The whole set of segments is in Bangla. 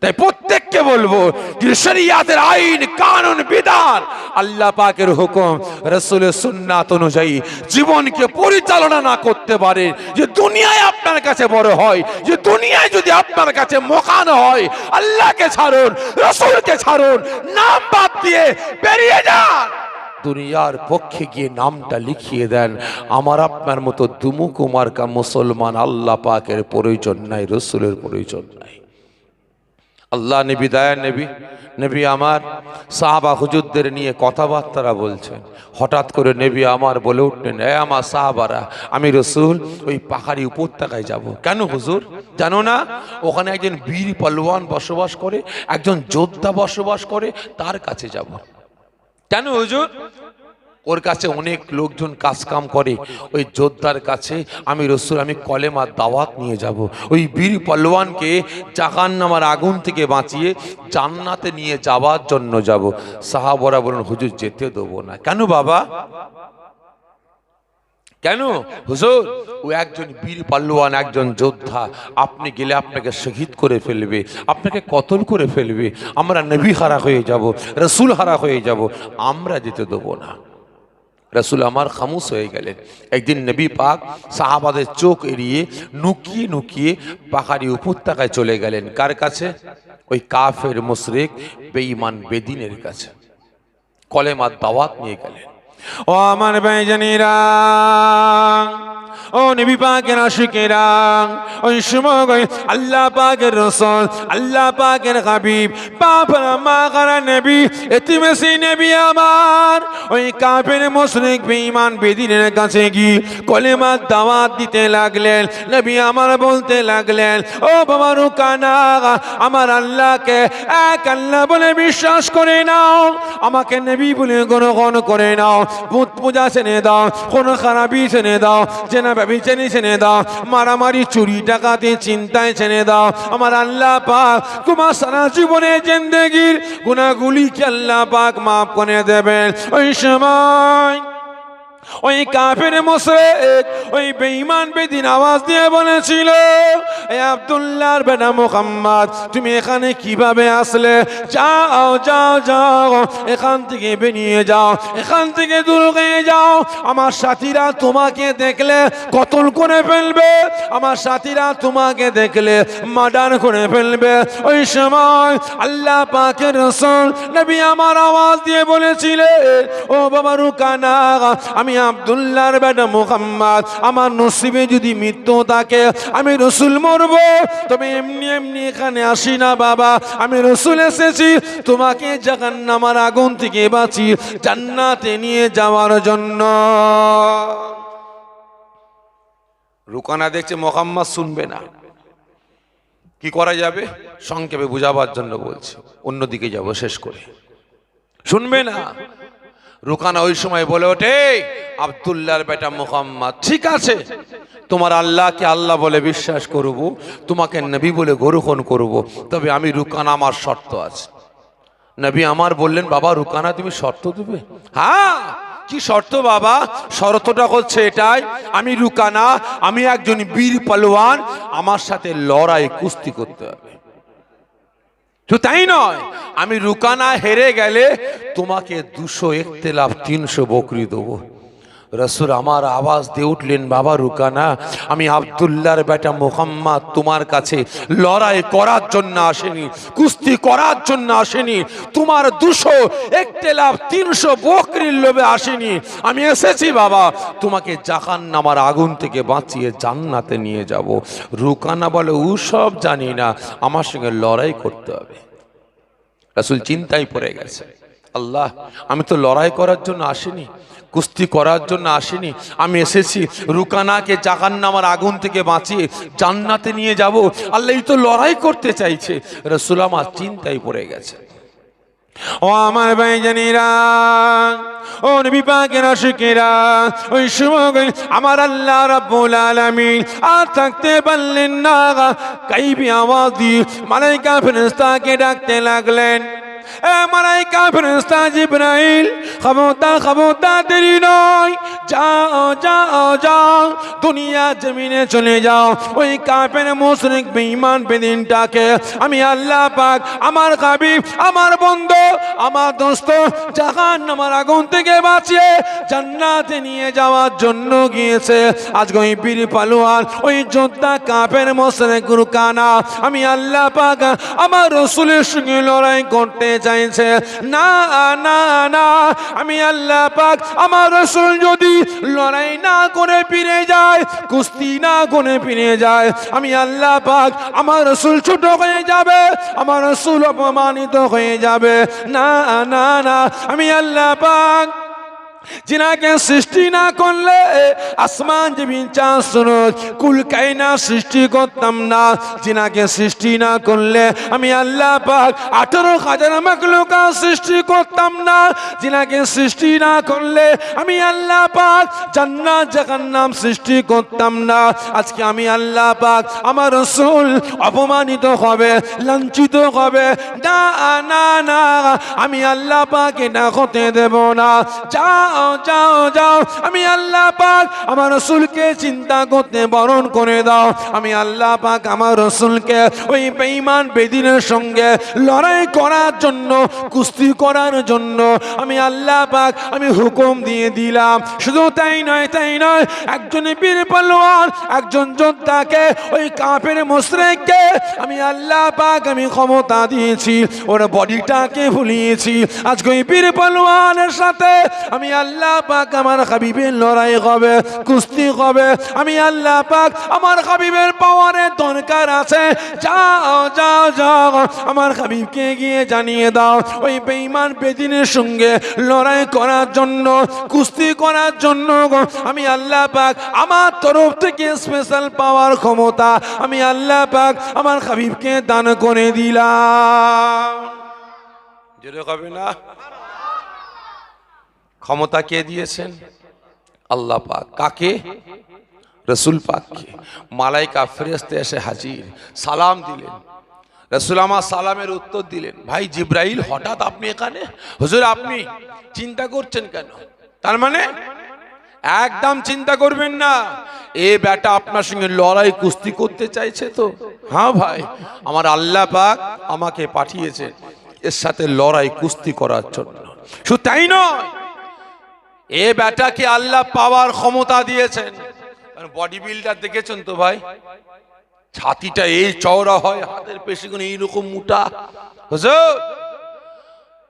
তাই প্রত্যেককে বলব যে শরিয়াতের আইন, কানুন, বিধান, আল্লাহ পাকের হুকুম, রসুলের সুন্নাত অনুযায়ী জীবনকে পরিচালনা না করতে পারে। যে দুনিয়ায় আপনার কাছে বড় হয়, যে দুনিয়ায় যদি আপনার কাছে মোকানো হয়, আল্লাহকে ছাড়ুন, রসুলকে ছাড়ুন, নাম বাদ দিয়ে বেরিয়ে যান। দুনিয়ার পক্ষে গিয়ে নামটা লিখিয়ে দেন। আমার আপনার মতো দুমুকুমার কা মুসলমান আল্লাহ পাকের প্রয়োজন নাই, রসুলের প্রয়োজন নাই। আল্লাহ নবী, দয়া নবী নবী আমার, সাহাবা হুজুরদের নিয়ে কথাবার্তারা বলছেন। হঠাৎ করে নবী আমার বলে উঠলেন, এ আমার সাহাবারা, আমি রসুল, ওই পাহাড়ি উপত্যকায় যাব। কেন হুজুর? জানো না, ওখানে একজন বীর পালোয়ান বসবাস করে, একজন যোদ্ধা বসবাস করে, তার কাছে যাব। কেন হুজুর? ওর কাছে অনেক লোকজন কাজ কাম করে। ওই যোদ্ধার কাছে আমি রসুল, আমি কলেমার দাওয়াত নিয়ে যাব। ওই বীর পালোয়ানকে জাহান আগুন থেকে বাঁচিয়ে জান্নাতে নিয়ে যাওয়ার জন্য যাব। সাহাবরা বলুন হুজুর, যেতে দেবো না। কেন বাবা? কেন? হুজুর, ও একজন বীর পাল্লুয়ান একজন যোদ্ধা। আপনি গেলে আপনাকে শহীদ করে ফেলবে, আপনাকে কতল করে ফেলবে। আমরা নবী হারা হয়ে যাব, রসুল হারা হয়ে যাব। আমরা যেতে দেবো না। রসুল আমার খামুস হয়ে গেলেন। একদিন নবী পাক সাহাবাদের চোখ এড়িয়ে নুকিয়ে নুকিয়ে পাহাড়ি উপত্যকায় চলে গেলেন। কার কাছে? ওই কাফের মুশরেক বেঈমান বেদিনের কাছে। কলেমার দাওয়াত নিয়ে গেলেন। ও আমার ভাইজানিরা ও নবী পাকের আশিকেরা, ওই সময় আল্লাহ পাকের রসল, আল্লাহ পাকের হাবিব, বাপরা মা কারা নবী, এতিমেসি নবী আমার, ওই কাফের মুশরিক বেঈমান বেদিনের কাছে গিয়ে কলেমার দাওয়াত দিতে লাগলেন, নবী আমার বলতে লাগলেন, ও বাবা রুকানা, আমার আল্লাহকে এক আল্লাহ বলে বিশ্বাস করে নাও, আমাকে নবী বলে গ্রহণ করে নাও, ভূত পূজা ছেড়ে দাও কোনো খারাপি ছেড়ে দাও, জেনা ব্যবচারি ছেড়ে দাও মারামারি চুরি টাকাতে চিন্তায় ছেড়ে দাও আমার আল্লাহ পাক তোমার সারা জীবনে জিন্দগির গুণাগুলিকে আল্লাহ পাক মাফ করে দেবেন। ওই সময় ওই কাফের মোশরেক, ওই বেঈমান বেদিন আওয়াজ দিয়ে বলেছিল, এ আব্দুল্লাহর বেটা মোহাম্মদ, তুমি এখানে কীভাবে আসলে? যাও যাও যাও, এখান থেকে বেরিয়ে যাও, এখান থেকে দূর হয়ে যাও। আমার সাথীরা তোমাকে দেখলে কতল করে ফেলবে? আমার সাথীরা তোমাকে দেখলে মার্ডার করে ফেলবে। ওই সময় আল্লাহ পাকের রসুল নবী আমার আওয়াজ দিয়ে বলেছিলে ও বাবা রুকানা আমি আব্দুল্লাহর বেটা মুহাম্মদ, আমার নসিবে যদি মৃত্যু থাকে, আমি রসুল মরব। তবে এমনি এমনি এখানে আসি না বাবা, আমি রসুল এসেছি, তোমাকে জাহান্নামার আগুন থেকে বাঁচি, জান্নাতে নিয়ে যাওয়ার জন্য। রুকানা দেখছে মোহাম্মদ শুনবে না। কি করা যাবে? সংক্ষেপে বুঝাবার জন্য বলছি, অন্যদিকে যাব, শেষ করে। শুনবে না? রুকানা ওই সময় বলে ওঠে, আবদুল্লাহর বেটা মোহাম্মদ। ঠিক আছে, তোমার আল্লাহকে আল্লাহ বলে বিশ্বাস করব, তোমাকে নবী বলে গ্রহণ করব, তবে আমি রুকানা আমার শর্ত আছে। নবী আমার বললেন, বাবা, রুকানা তুমি শর্ত দেবে? হ্যাঁ কি শর্ত বাবা? শর্তটা হচ্ছে এটাই, আমি রুকানা, আমি একজন বীর পালোয়ান, আমার সাথে লড়াই, কুস্তি করতে হবে। তো তাই নয়। আমি রুকানা হেরে গেলে তোমাকে দুশো একতে লাভ তিনশো বকরি দেবো। রসুল আমার আওয়াজ দিয়ে উঠলেন, বাবা রুকানা, আমি আবদুল্লাহর বেটা মোহাম্মদ তোমার কাছে লড়াই করার জন্য আসেনি, কুস্তি করার জন্য আসেনি, তোমার দুশো একটে লাভ তিনশো বকরির লোভে আসেনি। আমি এসেছি, বাবা, তোমাকে জাহান নামার আগুন থেকে বাঁচিয়ে জান্নাতে নিয়ে যাব। রুকানা বলে ও সব জানি না, আমার সঙ্গে লড়াই করতে হবে। রাসুল চিন্তায় পড়ে গেছে, আল্লাহ, আমি তো লড়াই করার জন্য আসিনি কুস্তি করার জন্য আসিনি। আমি এসেছি, রুকানাকে জাগান নামার আগুন থেকে বাঁচিয়ে জান্নাতে নিয়ে যাব। আল্লাহ তো লড়াই করতে চাইছে। রসুল আমার চিন্তায় পড়ে গেছে। ও আমার ভাইজানিরা ও নবী পাকের আশিকেরা, ওই সময় আমার আল্লাহ রাব্বুল আলামিন আর থাকতে পারলেন না কাইবি আওয়াজ দিয়ে মালাইকা ফেরেশতাকে ডাকতে লাগলেন। এ মালাইকা ফেরেশতা জিবরাইল, খবরদার খবরদার, দেরি নয়। যাও যাও যাও, দুনিয়া জমিনে চলে যাও। ওই কাফের মুশরিক বেঈমান বেদিনটাকে আমি আল্লাহ পাক আমার কাবিব আমার বন্ধু, আমার দোস্ত জাহান আমার আগুন থেকে বাঁচিয়ে জান্নাতে নিয়ে যাওয়ার জন্য গিয়েছে। আজকে ওই বীর পালোয়ান, ওই যোদ্ধা কাপের মশরে গুরুকানা আমি আল্লাহ পাক আমার রসুলের সঙ্গে লড়াই করতে চাইছে, না না না, আমি আল্লাহ পাক আমার রসুল যদি লড়াই না করে ফিরে যায়, কুস্তি না করে ফিরে যায়, আমি আল্লাহ পাক আমার রসুল ছোট হয়ে যাবে, আমার রসুল অপমানিত হয়ে যাবে। না না না, আমি আল্লাহ পাক জিনাকে সৃষ্টি না করলে আসমান জমিন চাঁদ সুরজ, কুল কাইনা সৃষ্টি করতাম না। যিনাকে সৃষ্টি না করলে আমি আল্লাহ পাক আঠারো হাজার মাকলুকা সৃষ্টি করতাম না। যিনাকে সৃষ্টি না করলে আমি আল্লাহ পাক জান্নাত নাম সৃষ্টি করতাম না। আজকে আমি আল্লাহ পাক আমার রসুল অপমানিত হবে, লাঞ্ছিত হবে। না না না, আমি আল্লাহ পাক এটা হতে দেব না। যা যাও যাও যাও। আমি আল্লাহ পাক আমার রসুলকে চিন্তা করতে বরণ করে দাও। আমি আল্লাহ পাক আমার রসুলকে ওই বেঈমান বেদিনের সঙ্গে লড়াই করার জন্য, কুস্তি করার জন্য আমি আল্লাহ পাক আমি হুকুম দিয়ে দিলাম। শুধু তাই নয় তাই নয়, একজন বীর পালোয়ান, একজন যোদ্ধাকে, ওই কাপের মোশরেককে আমি আল্লাহ পাক আমি ক্ষমতা দিয়েছি, ওর বডিটাকে ভুলিয়েছি। আজকে ওই বীর পালোয়ানের সাথে আমি আল্লাহ পাক আমার হাবিবের লড়াই হবে, কুস্তি হবে। আমি আল্লাহ পাক আমার হাবিবের পাওয়ারের দরকার আছে। যাও যাও যাও। আমার হাবিবকে গিয়ে জানিয়ে দাও, ওই বেঈমান বেদিনের সঙ্গে লড়াই করার জন্য, কুস্তি করার জন্য আমি আল্লাহ পাক আমার তরফ থেকে স্পেশাল পাওয়ার ক্ষমতা আমি আল্লাহ পাক আমার হাবিবকে দান করে দিলাম। জোরে হবে না? ক্ষমতা কে দিয়েছেন? আল্লাহ পাক। কাকে? রসুল পাককে। মালাইকা ফেরেস্তে এসে হাজির। সালাম দিলেন। রসুল আমার সালামের উত্তর দিলেন, ভাই জিব্রাইল, হঠাৎ আপনি এখানে? হুজুর, আপনি চিন্তা করছেন কেন? তার মানে একদম চিন্তা করবেন না। এ বেটা আপনার সঙ্গে লড়াই কুস্তি করতে চাইছে তো? হ্যাঁ ভাই, আমার আল্লাহ পাক আমাকে পাঠিয়েছে এর সাথে লড়াই কুস্তি করার জন্য। শুধু তাই নয় এ বেটাকে আল্লাহ পাওয়ার ক্ষমতা দিয়েছেন। বডি বিল্ডার দেখেছেন তো ভাই? ছাতিটা এই চওড়া হয়, হাতের পেশিগুলো এইরকম মোটা।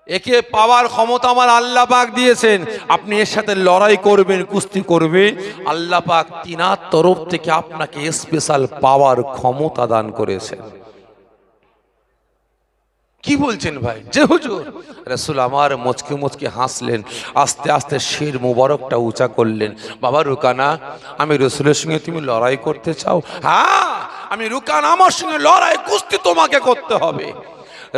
একে পাওয়ার ক্ষমতা আমার আল্লাহ পাক দিয়েছেন। আপনি এর সাথে লড়াই করবেন, কুস্তি করবেন। আল্লাহ পাক তিনার তরফ থেকে আপনাকে স্পেশাল পাওয়ার ক্ষমতা দান করেছেন। কি বলছেন ভাই? যে হুজুর। রসুল আমার মুচকে মুচকে হাসলেন, আস্তে আস্তে শির মুবারকটা উঁচা করলেন। বাবা রুকানা, আমি রসুলের সঙ্গে তুমি লড়াই করতে চাও? হ্যাঁ আমি রুকানা আমার সঙ্গে লড়াই, কুস্তি তোমাকে করতে হবে।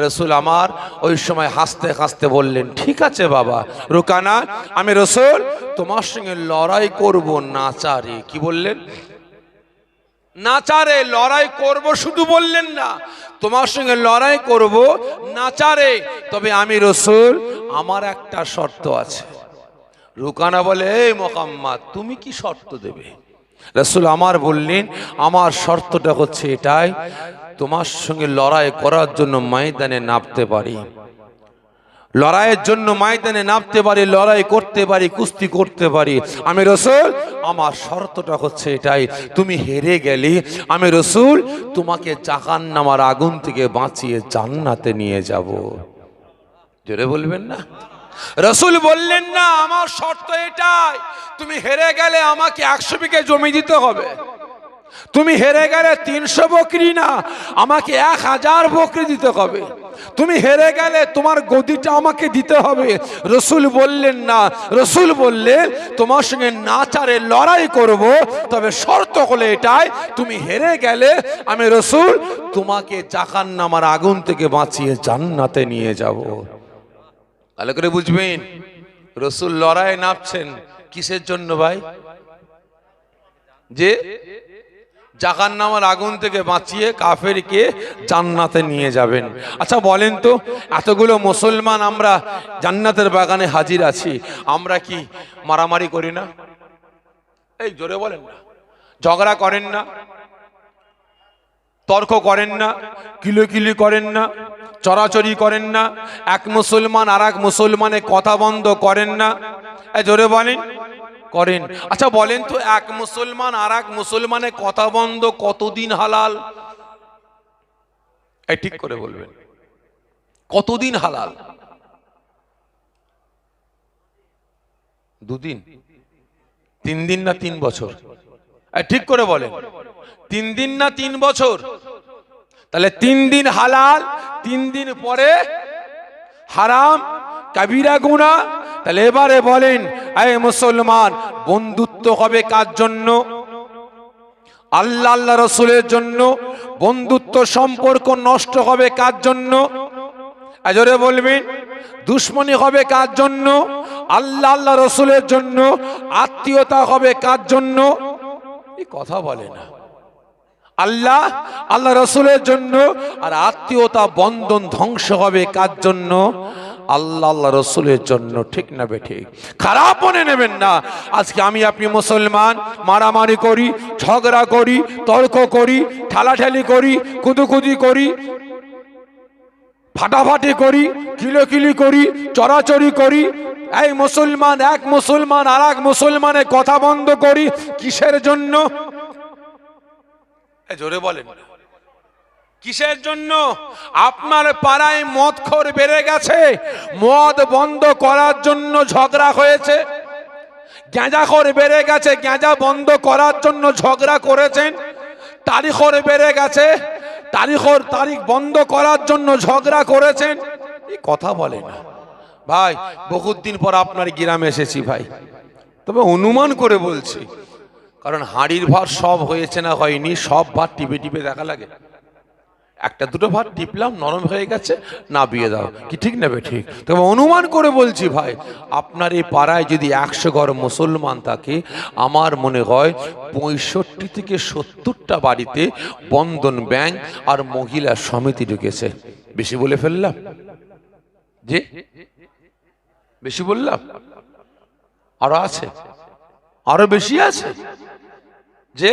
রসুল আমার ওই সময় হাসতে হাসতে বললেন, ঠিক আছে বাবা, রুকানা, আমি রসুল তোমার সঙ্গে লড়াই করব নাচারে। কি বললেন? নাচারে লড়াই করব শুধু বললেন না। তোমার সঙ্গে লড়াই করব নাচারে। তবে আমি রসুল, আমার একটা শর্ত আছে। রুকানা বলে, এই মোকাম্মা তুমি কি শর্ত দেবে? রসুল আমার বললেন, আমার শর্তটা হচ্ছে এটাই, তোমার সঙ্গে লড়াই করার জন্য ময়দানে নামতে পারি। লড়াইয়ের জন্য ময়দানে নামতে পারি, লড়াই করতে পারি, কুস্তি করতে পারি। আমি রসুল, আমার শর্তটা হচ্ছে এটাই, তুমি হেরে গেলে আমি রসুল তোমাকে চাকান নামার আগুন থেকে বাঁচিয়ে জান্নাতে নিয়ে যাব। জোরে বলবেন না? রসুল বললেন, না, আমার শর্ত এটাই, তুমি হেরে গেলে আমাকে একশো বিঘে জমি দিতে হবে। তুমি হেরে গেলে তিনশো বকরি না, আমাকে এক হাজার বকরি দিতে হবে। তুমি হেরে গেলে তোমার গদিটা আমাকে দিতে হবে। রসুল বললেন, না। রসুল বললেন, তোমার সঙ্গে নাচারে লড়াই করব, তবে শর্ত হলে এটাই, তুমি হেরে গেলে আমি রসুল তোমাকে জাকান নামার আগুন থেকে বাঁচিয়ে জান্নাতে নিয়ে যাব। ভালো করে বুঝবেন? রসুল লড়াই নামছেন কিসের জন্য ভাই? যে জাহান নামার আগুন থেকে বাঁচিয়ে কাফেরকে জান্নাতে নিয়ে যাবেন। আচ্ছা বলেন তো, এতগুলো মুসলমান আমরা জান্নাতের বাগানে হাজির আছি, আমরা কি মারামারি করি না? এই জোরে বলেন না। ঝগড়া করেন না। তর্ক করেন না। কিলোকিলি করেন না। চরাচরি করেন না। এক মুসলমান আর এক মুসলমানের কথা বন্ধ করেন না। এ জোরে বলেন। করেন। আচ্ছা বলেন তো, এক মুসলমান আর এক মুসলমানের কথা বন্ধ কতদিন হালাল? এই ঠিক করে বলবেন। কতদিন হালাল? দুদিন? তিন দিন না তিন বছর? ঠিক করে বলেন। তিন দিন না তিন বছর? তাহলে তিন দিন হালাল, তিন দিন পরে হারাম, কাবিরা গুণা তাহলে এবারে বলেন আয় মুসলমান, বন্ধুত্ব হবে কার জন্য? আল্লাহ আল্লাহ রসুলের জন্য। বন্ধুত্ব সম্পর্ক নষ্ট হবে কার জন্য? এজরে বলবেন দুশ্মনী হবে কার জন্য? আল্লাহ আল্লাহ রসুলের জন্য। আত্মীয়তা হবে কার জন্য? এই কথা বলে না। আল্লাহ আল্লাহ রসুলের জন্য। আর আত্মীয়তা, বন্ধন ধ্বংস হবে কার জন্য? আল্লাহ আল্লাহ রসুলের জন্য ঠিক না বেঠিক খারাপ মনে নেবেন না। আজকে আমি আপনি মুসলমান, মারামারি করি, ঝগড়া করি, তর্ক করি, ঠেলাঠেলি করি, কুদুকুদি করি, ফাটাফাটি করি, কিলোকিলি করি, চড়াচড়ি করি, এই মুসলমান এক মুসলমান আর এক মুসলমানের কথা বন্ধ করি, কিসের জন্য? জোরে বলেন। কিসের জন্য? আপনার পাড়ায় মদ খোর বেড়ে গেছে। মদ বন্ধ করার জন্য ঝগড়া হয়েছে। গ্যাঁজাখোর বেড়ে গেছে, গ্যাঁজা বন্ধ করার জন্য ঝগড়া করেছেন। তারিখর বেড়ে গেছে, তারিখর তারিখ বন্ধ করার জন্য ঝগড়া করেছেন। এই কথা বলে না। ভাই, বহুত দিন পর আপনার গ্রামে এসেছি ভাই। তবে অনুমান করে বলছি, কারণ হাঁড়ির ভার সব হয়েছে না হয়নি, সব ভার টিপে টিপে দেখা লাগে। একটা দুটো ভাত টিপলাম, নরম হয়ে গেছে না বিয়ে দাও। কি ঠিক নেবে ঠিক? তবে অনুমান করে বলছি ভাই, আপনার এই পাড়ায় যদি একশো ঘর মুসলমান থাকে, আমার মনে হয় পঁয়ষট্টি থেকে সত্তরটা বাড়িতে বন্ধন ব্যাংক আর মহিলা সমিতি ঢুকেছে। বেশি বলে ফেললাম? যে বেশি বললাম? আরও আছে? আরও বেশি আছে? যে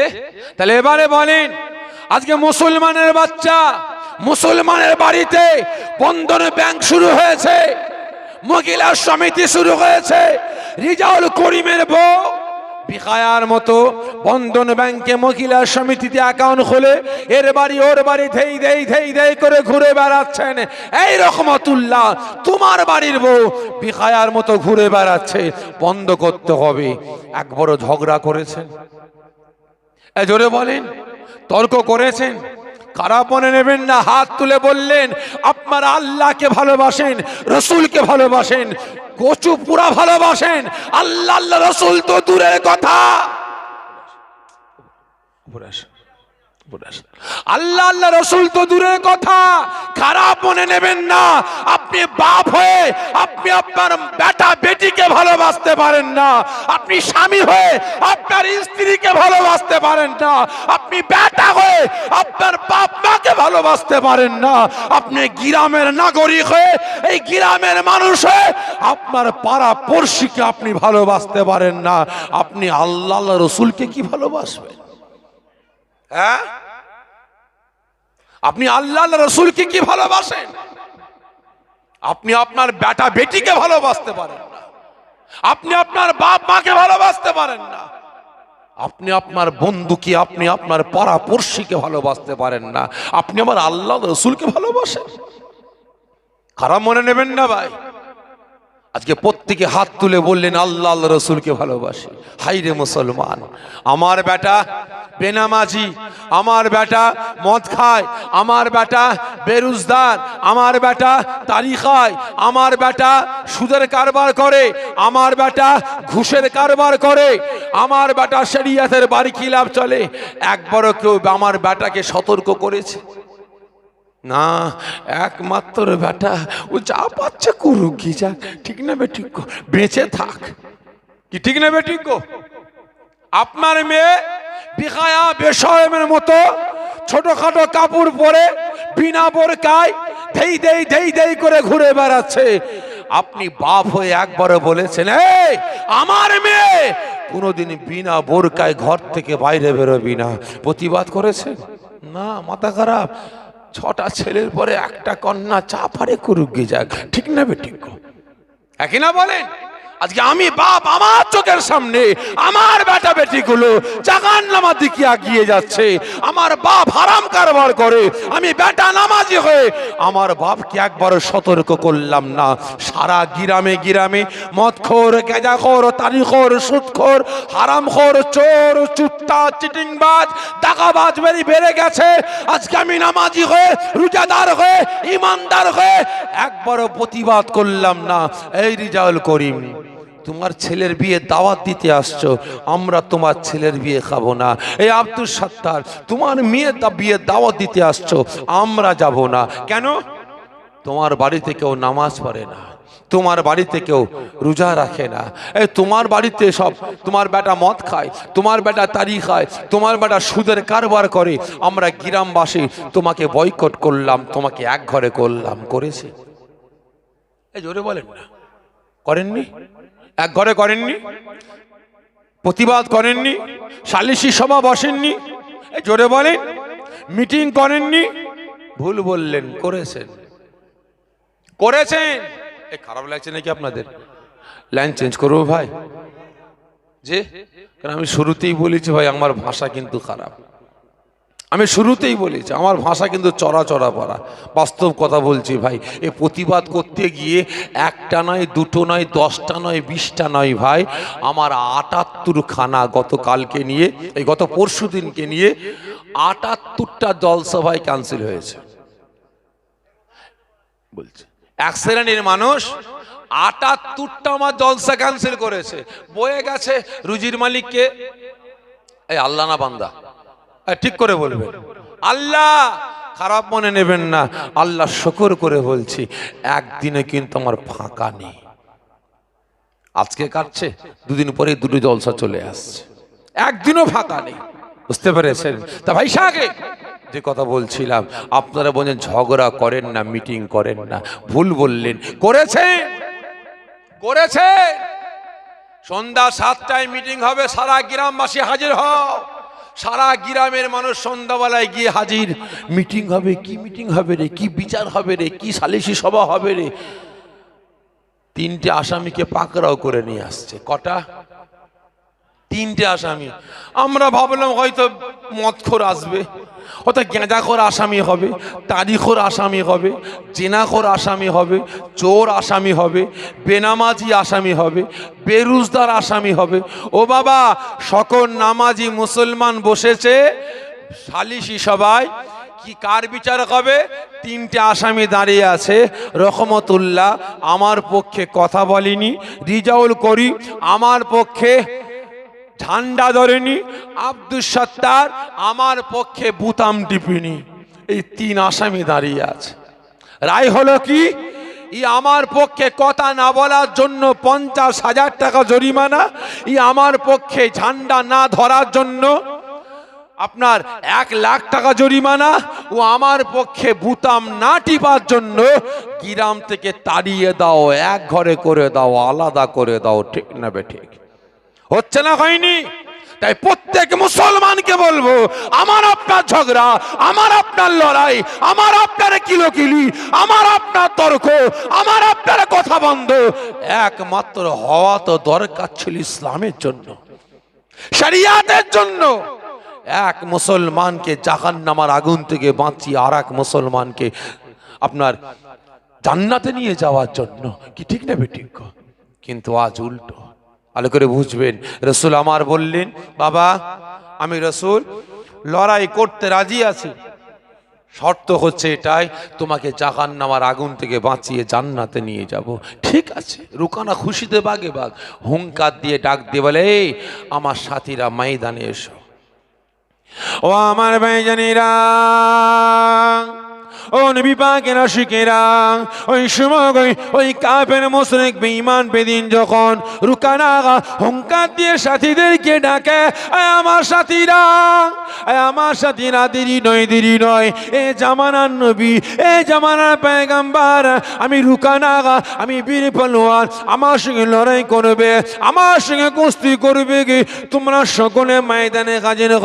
তাহলে এবারে বলেন। আজকে মুসলমানের বাচ্চা, মুসলমানের বাড়িতে বন্ধন ব্যাংক শুরু হয়েছে, মহিলা সমিতি শুরু হয়েছে, রিজাউল করিমের বউ বিকায়ার মতো বন্ধন ব্যাংকে মহিলা সমিতিতে অ্যাকাউন্ট খুলে, এর বাড়ি ওর বাড়ি ধেই দেই ধেই দেই করে ঘুরে বেড়াচ্ছেন। এই রকমতুল্লাহ তোমার বাড়ির বউ বিকায়ার মতো ঘুরে বেড়াচ্ছে, বন্ধ করতে হবে। একবারও ঝগড়া করেছেন। জোরে বলেন। তর্ক করেছেন। কারা মনে নেবেন না? হাত তুলে বললেন, আপনার আল্লাহকে ভালোবাসেন, রসুলকে ভালোবাসেন, কচু পুরা ভালোবাসেন। আল্লাহ আল্লাহ, রসুল তো দূরের কথা উপরে আসেন, উপরে আসেন। আল্লাহ আল্লাহ রসুল তো দূরের কথা। খারাপ মনে নেবেন না। আপনি বাপ হয়ে আপনি আপনার বেটা বেটিকে ভালোবাসতে পারেন না। আপনি স্বামী হয়ে আপনার স্ত্রীকে ভালোবাসতে পারেন না। আপনি বেটা হয়ে আপনার বাপ মাকে ভালোবাসতে পারেন না। আপনি গ্রামের নাগরিক হয়ে এই গ্রামের মানুষ হয়ে আপনার পাড়া পড়শিকে আপনি ভালোবাসতে পারেন না। আপনি আল্লাহ আল্লাহ রসুলকে কি ভালোবাসবেন? হ্যাঁ? আপনি আল্লাহ রসুলকে কি ভালোবাসেন? আপনি আপনার বেটা বেটিকে ভালোবাসতে পারেন না। আপনি আপনার বাপ মাকে ভালোবাসতে পারেন না। আপনি আপনার বন্ধুকে, আপনি আপনার পাড়া পড়শিকে ভালোবাসতে পারেন না। আপনি আমার আল্লাহ রসুলকে ভালোবাসেন। খারাপ মনে নেবেন না ভাই? আজকে প্রত্যেকে হাত তুলে বললেন, আল্লাহ আল্লাহ রসুলকে ভালোবাসি। হাই রে মুসলমান, আমার বেটা বেনামাজি, আমার বেটা মদ খায়, আমার বেটা বেরুজদার, আমার বেটা তারি খায়, আমার বেটা সুদের কারবার করে, আমার বেটা ঘুষের কারবার করে, আমার বেটা শরিয়াতের বাড়ি খিলাফ চলে। একবারও কেউ আমার বেটাকে সতর্ক করেছে। না, একমাত্র বেটা, ও যা পাচ্ছে করুক, কি যাক ঠিক না বেঠিক? বেঁচে থাক। কি ঠিক না বেঠিক আপনার মেয়ে বিখায়া বেশয়ের মতো ছোটখাটো কাপড় পরে বিনা বোরকায় ধেই দেই ধেই দেই করে ঘুরে বেড়াচ্ছে। আপনি বাপ হয়ে একবারও বলেছেন, এই, আমার মেয়ে কোনোদিন বিনা বোরকায় ঘর থেকে বাইরে বেরোবি না। প্রতিবাদ করেছেন? না, মাথা খারাপ। ছটা ছেলের পরে একটা কন্যা চাপারে করুক গে যাক। ঠিক না বেঠিক একই না বলেন? আজকে আমি বাপ আমার চোখের সামনে, আমার বেটা বেটি গুলো জাগান নামার দিকে এগিয়ে যাচ্ছে। আমার বাপ হারাম কারবার করে, আমি বেটা নামাজি হয়ে আমার বাপকে একবার সতর্ক করলাম না। সারা গিরামে গিরামে মদখোর, গেজাখোর, তারিখোর, সুদখোর, হারামখোর, চোর, চুট্টা, চিটিংবাজ টাকাবাজ বেরি বেড়ে গেছে। আজকে আমি নামাজি হয়ে, রোজাদার হয়ে, ইমানদার হয়ে একবারও প্রতিবাদ করলাম না। এই রিজাউল করিম। তোমার ছেলের বিয়ে দাওয়াত দিতে আসছো, আমরা তোমার ছেলের বিয়ে খাব না। এই আব্দুল সত্তার, তোমার মেয়ে দা বিয়ে দাওয়াত দিতে আসছো, আমরা যাব না। কেন? তোমার বাড়িতে কেউ নামাজ পড়ে না, তোমার বাড়িতে কেউ রোজা রাখে না। এই তোমার বাড়িতে সব, তোমার বেটা মদ খায়, তোমার বেটা তারি খায়, তোমার বেটা সুদের কারবার করে, আমরা গ্রামবাসী তোমাকে বয়কট করলাম, তোমাকে এক ঘরে করলাম, করেছে। এই জোরে বলেন না। করেননি? এক ঘরে করেননি, প্রতিবাদ করেননি, সালিশি সভা বসেননি। এই জোরে বলেন মিটিং করেননি। ভুল বললেন, করেছেন। করেছেন। এ খারাপ লাগছে নাকি আপনাদের? লাইন চেঞ্জ করব ভাই? যে, কারণ আমি শুরুতেই বলেছি ভাই, আমার ভাষা কিন্তু খারাপ। আমি শুরুতেই বলেছি, আমার ভাষা কিন্তু চড়া চড়া পড়া বাস্তব কথা বলছি ভাই, এ প্রতিবাদ করতে গিয়ে একটা নয়, দুটো নয়, দশটা নয়, বিশটা নয় ভাই, আমার আটাত্তর খানা গতকালকে নিয়ে, এই গত পরশু দিনকে নিয়ে আটাত্তরটা জলসভায় ক্যান্সেল হয়েছে। বলছে, এক শ্রেণির মানুষ আটাত্তরটা আমার জলসা ক্যান্সেল করেছে। বয়ে গেছে রুজির মালিককে, এই আল্লাহ না বান্দা। ঠিক করে বলবেন। আল্লাহ খারাপ মনে নেবেন না। আল্লাহ শকর করে বলছি, একদিনে কিন্তু আমার ফাঁকা নেই। আজকে কাটছে, দুদিন পরে দুটো জলসা চলে আসছে। একদিনও ফাঁকা নেই। বুঝতে পেরেছেন? তা ভাই সাগে, যে কথা বলছিলাম, আপনারা বলেন ঝগড়া করেন না, মিটিং করেন না, ভুল বললেন। করেছেন? করেছে সন্ধ্যা সাতটায় মিটিং হবে, সারা গ্রামবাসী হাজির হও। সারা গ্রামের মানুষ সন্ধ্যাবেলায় গিয়ে হাজির। মিটিং হবে, কি মিটিং হবে রে? কি বিচার হবে রে? কি সালিশি সভা হবে রে? তিনটে আসামিকে পাকড়াও করে নিয়ে আসছে। কটা? তিনটে আসামি। আমরা ভাবলাম হয়তো মৎখর আসবে। হয়তো গেঁজাখোর আসামি হবে তারিখোর আসামি হবে, জেনাখোর আসামি হবে, চোর আসামি হবে, বেনামাজি আসামি হবে, বেরুজদার আসামি হবে। ও বাবা, সকল নামাজি মুসলমান বসেছে, সালিশি সবাই কি কার বিচার হবে? তিনটে আসামি দাঁড়িয়ে আছে, রহমতুল্লাহ, আমার পক্ষে কথা বলেনি, রিজাউল করি আমার পক্ষে ঝান্ডা ধরেনি আব্দুল সত্তার আমার পক্ষে বুতাম টিপিনি। এই তিন আসামি দাঁড়িয়ে আছে। রায় হলো কি? ই আমার পক্ষে কথা না বলার জন্য পঞ্চাশ হাজার টাকা জরিমানা, ই আমার পক্ষে ঝান্ডা না ধরার জন্য আপনার এক লাখ টাকা জরিমানা, ও আমার পক্ষে বুতাম না টিপার জন্য গ্রাম থেকে তাড়িয়ে দাও, এক ঘরে করে দাও, আলাদা করে দাও, ঠিক না বে ঠিক। হচ্ছে না হয়নি? তাই প্রত্যেক মুসলমানকে বলব, আমার আপনার ঝগড়া, আমার আপনার লড়াই, আমার আপনার কিলোকিলি, আমার আপনার তর্ক, আমার আপনার কথা বন্ধ, একমাত্র হওয়া তো দরকার ছিল ইসলামের জন্য, শরিয়াতের জন্য। এক মুসলমানকে জাহান নামার আগুন থেকে বাঁচিয়ে আর এক মুসলমানকে আপনার জান্নাতে নিয়ে যাওয়ার জন্য, কি ঠিক না বেঠিক কিন্তু আজ উল্টো। ভালো করে বুঝবেন। রসুল আমার বললেন বাবা আমি রসুল লড়াই করতে রাজি আছি। শর্ত হচ্ছে এটাই তোমাকে জাহান নামার আগুন থেকে বাঁচিয়ে জান্নাতে নিয়ে যাব। ঠিক আছে রুকানা খুশিতে বাগে বাগ। হুঙ্কার দিয়ে ডাক দিয়ে বলে "এই, আমার সাথীরা ময়দানে এসো। ও আমার ভাইজানিরা ও নবী পাকের ওই সময় ওই- কাফের মুশরিক বেঈমান বেদিন যখন রুকানা হুঙ্কার দিয়ে সাথীদেরকে ডাকে "এই আমার সাথীরা আমার সাথীরা, দেরি নয় দেরি নয়, এ জামানার নবী, এ জামানার পেগাম্বার আমি রুকানা আমি বীর পালোয়ান, আমার সঙ্গে লড়াই করবে, আমার সঙ্গে কুস্তি করবে কি তোমরা সকলে ময়দানে কাজের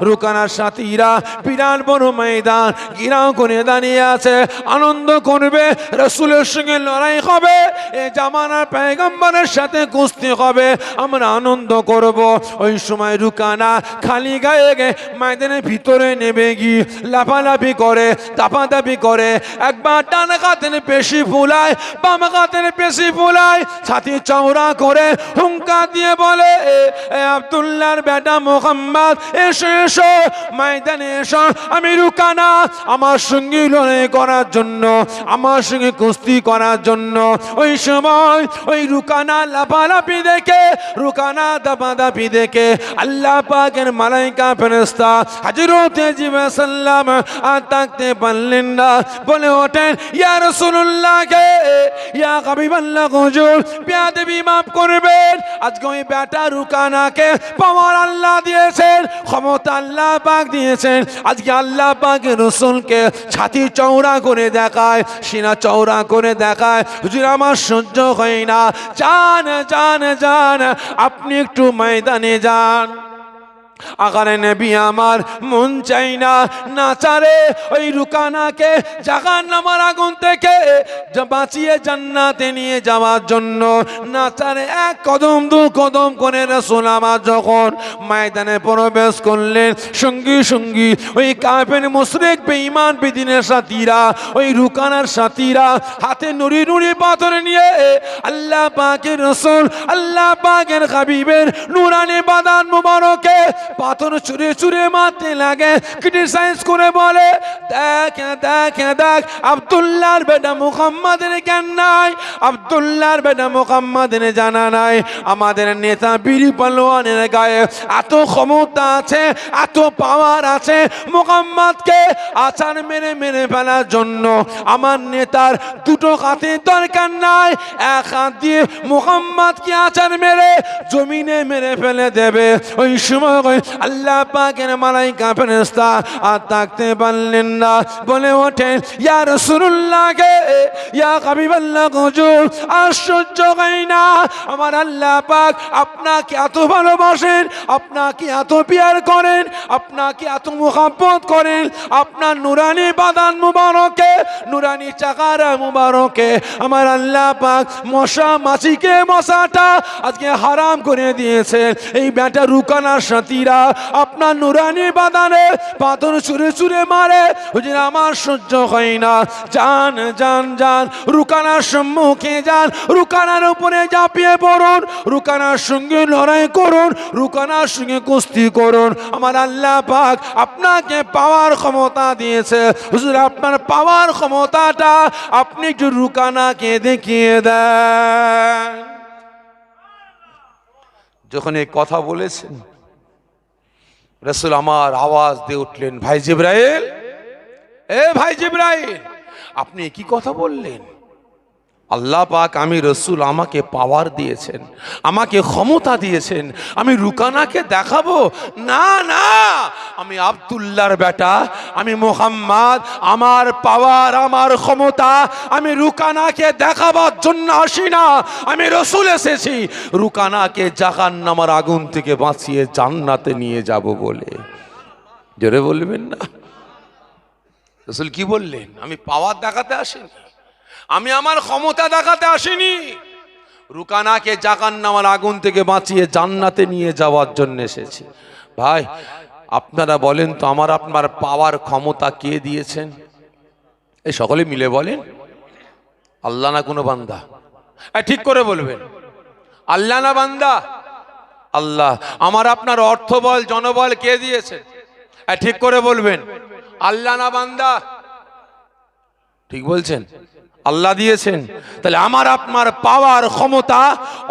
রুকানার সাথীরা, বিরাট বড় ময়দান গিরাও করে দাঁড়িয়ে আছে, আনন্দ করবে, রসুলের সঙ্গে লড়াই হবে, এ জামানার পেগম্বরের সাথে কুস্তি হবে, আমরা আনন্দ করব। ওই সময় রুকানা খালি গায়ে গে ময়দানের ভিতরে নেমে গিয়ে লাফালাফি করে, দাপাদাপি করে, একবার ডান কাতের পেশি ফুলায়, বাম কাতের পেশি ফুলায়, ছাতি চওড়া করে হুঙ্কা দিয়ে বলে, এ আবদুল্লার বেটা মোহাম্মদ, এসো এসো, ময়দানে এসো, আমি রুকানা, আমার সঙ্গে লড়াই করার জন্য, আমার সঙ্গে কুস্তি করার জন্য, ওই সময় ওই রুকানা লাফালাফি দেখে, রুকানা দাপাদাপি দেখে, আল্লাহ পাকের মালাইকা ফেরেস্তা হাজরতে জিবে সাল্লাম আর থাকতে পারলেন না। বলে ওঠেন, ইয়া রসুল্লাহ কে? ইয়া হাবিবাল্লাহ হুজুর বেয়াদবি মাফ করবেন। আজকে ওই বেটা রুকানাকে পাওয়ার আল্লাহ দিয়েছেন, ক্ষমতা আল্লাহ পাক দিয়েছেন। আজকে আল্লাহ পাকের রসুলকে ছাতি চওড়া করে দেখায়, সিনা চৌড়া করে দেখায়। হুজুর, আমার সহ্য হয় না। যান যান যান। আপনি একটু ময়দানে যান। আকারে নেবি আমার মন চাই না নাচারে ওই রুকানাকে জাগান নামার আগুন থেকে বাঁচিয়ে জান্নাতে নিয়ে যাওয়ার জন্য। নাচারে এক কদম, দু কদম করে রসুল আমার যখন ময়দানে প্রবেশ করলেন, সঙ্গী সঙ্গী ওই কাপের মুশরিক বেঈমান বেদিনের সাথীরা, ওই রুকানার সাথীরা হাতে নুড়ি নুড়ি পাথর নিয়ে আল্লাহ পাকের রসুল, আল্লাহ পাকের হাবিবের নুরানি বাদান মুবারকে পাথর চুরে চুরে মারতে লাগে। ক্রিটিসাইজ করে বলে, দেখ দেখ দেখ, আব্দুল্লাহর বেটা মুহাম্মাদের জ্ঞান নাই, আব্দুল্লাহর বেটা মুহাম্মাদের জানা নাই। আমাদের নেতা বীর পালোয়ানের গায়ে এত ক্ষমতা আছে, এত পাওয়ার আছে, মুহাম্মাদকে আচার মেরে মেরে ফেলার জন্য আমার নেতার দুটো হাতের দরকার নাই। এক হাত দিয়ে মুহাম্মাদকে আচার মেরে জমিনে মেরে ফেলে দেবে। ওই সময় আল্লাহ পাকের মালাইকা ফেরেশতা আর থাকতে পারলেন না। বলে ওঠেন, ইয়া রাসূলুল্লাহকে ইয়া হাবিবাল্লাহ হুজুর আর সহ্য হয় না? আমার আল্লাহ পাক আপনাকে এত ভালোবাসেন, আপনাকে এত পিয়ার করেন, আপনাকে এত মুহাব্বত করেন, আপনার নুরানি বাদান মুবারকে, নুরানি চাকারা মুবারকে, আমার আল্লাহ পাক মশা মাছিকে মশাটা আজকে হারাম করে দিয়েছেন। এই ব্যাটা রুকানার সাথীরা আপনার নুরানি বাদানে পাথর চুরে চুরে মারে। হুজুর, আমার সহ্য হয় না। যান যান যান। রুকানার সম্মুখে যান। রুকানার উপরে ঝাঁপিয়ে পড়ুন। রুকানার সঙ্গে লড়াই করুন। রুকানার সঙ্গে কুস্তি করুন। আমার আল্লাহ পাক আপনাকে পাওয়ার ক্ষমতা দিয়েছে। হুজুর, আপনার পাওয়ার ক্ষমতাটা আপনি একটু রুকানাকে দেখিয়ে দেন। যখন এই কথা বলেছেন রসুল আমার আওয়াজ দিয়ে উঠলেন ভাই জিব্রাইল এ ভাই জিব্রাইল আপনি কি কথা বললেন? আল্লাহ পাক আমি রসুল আমাকে পাওয়ার দিয়েছেন, আমাকে ক্ষমতা দিয়েছেন, আমি রুকানাকে দেখাবো? না না, আমি আবদুল্লার বেটা, আমি মোহাম্মদ, আমার পাওয়ার আমার ক্ষমতা, আমি রুকানাকে দেখাবার জন্য আসি না, আমি রসুল এসেছি। রুকানাকে জাহান নামার আগুন থেকে বাঁচিয়ে জান্নাতে নিয়ে যাব বলে। জোরে বলবেন না? রসুল কি বললেন? আমি পাওয়ার দেখাতে আসিনি। আমি আমার ক্ষমতা দেখাতে আসিনি। রুকানাকে জাকান নামার আগুন থেকে বাঁচিয়ে জান্নাতে নিয়ে যাওয়ার জন্য এসেছি। ভাই, আপনারা বলেন তো, আমার আপনার পাওয়ার ক্ষমতা কে দিয়েছেন? এই সকলে মিলে বলেন। আল্লাহ না কোনো বান্দা? ঠিক করে বলবেন। আল্লাহ না বান্দা? আল্লাহ, আমার আপনার অর্থ বল জনবল কে দিয়েছেন? ঠিক করে বলবেন। আল্লাহ না বান্দা? ঠিক বলছেন? আল্লাহ দিয়েছেন। তাহলে আমার, আপনার পাওয়ার ক্ষমতা,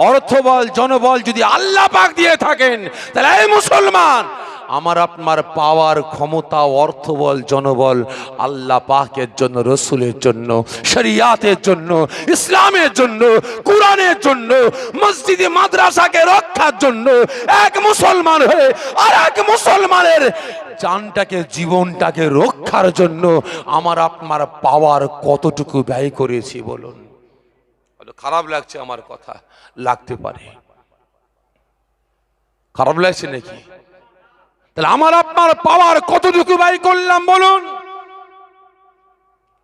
অর্থবল, জনবল যদি আল্লাহ পাক দিয়ে থাকেন, তাহলে এই মুসলমান আমার আপনার পাওয়ার ক্ষমতা, অর্থবল, জনবল আল্লাহ পাকের জন্য, রসুলের জন্য, শরিয়াতের জন্য, ইসলামের জন্য, কোরআনের জন্য, মসজিদে মাদ্রাসাকে রক্ষার জন্য এক মুসলমান হয়ে আর এক মুসলমানের জানটাকে, জীবনটাকে রক্ষার জন্য আমার আপনার পাওয়ার কতটুকু ব্যয় করেছি বলুন। খারাপ লাগছে আমার কথা? লাগতে পারে। খারাপ লাগছে নাকি? তাহলে আমার আপনার পাওয়ার কতটুকু ব্যয় করলাম বলুন?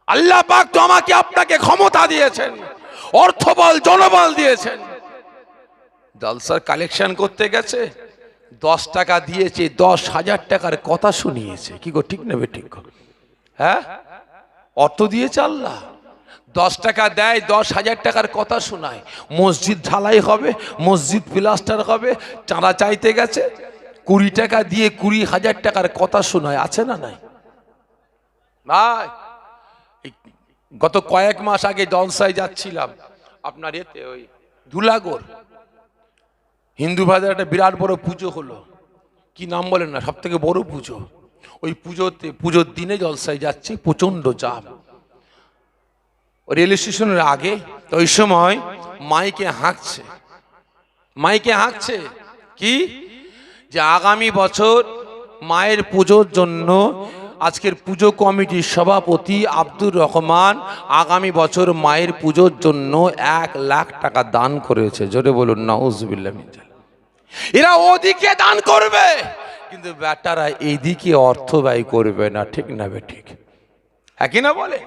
আল্লাহ পাক তো আমাকে আপনাকে ক্ষমতা দিয়েছেন, অর্থবল, জনবল দিয়েছেন। জলসার কালেকশন করতে গেছে, দশ টাকা দিয়েছে, দশ হাজার টাকার কথা শুনিয়েছে। কি গো, ঠিক নেবে ঠিক? হ্যাঁ? অর্থ দিয়েছে আল্লাহ। দশ টাকা দেয়, দশ হাজার টাকার কথা শোনায়। মসজিদ ঢালাই হবে, মসজিদ প্লাস্টার হবে, চাঁদা চাইতে গেছে। কুড়ি টাকা দিয়ে কুড়ি হাজার টাকার কথা শোনায়, আছে না নাই? গত কয়েক মাস আগে জলসায় যাচ্ছিলাম, আপনার এতে ওই ধুলাগড় হিন্দু ভাইদের একটা বিরাট বড় পুজো হলো। কি নাম বলেন না সব থেকে বড় পুজো? ওই পুজোতে, পুজোর দিনে জলসায় যাচ্ছি প্রচণ্ড চাপ। রেল স্টেশনের আগে, তো ওই সময় মাইকে হাঁকছে। মাইকে হাঁকছে? কি? যে আগামী বছর মায়ের পুজোর জন্য আজকের পুজো কমিটির সভাপতি আব্দুর রহমান আগামী বছর মায়ের পুজোর জন্য এক লাখ টাকা দান করেছে। জোরে বলুন, নাউজুবিল্লাহ মিন এরা ওদিকে দান করবে, কিন্তু বেটারা এইদিকে অর্থ ব্যয় করবে না। ঠিক না বে ঠিক? একই না বলে?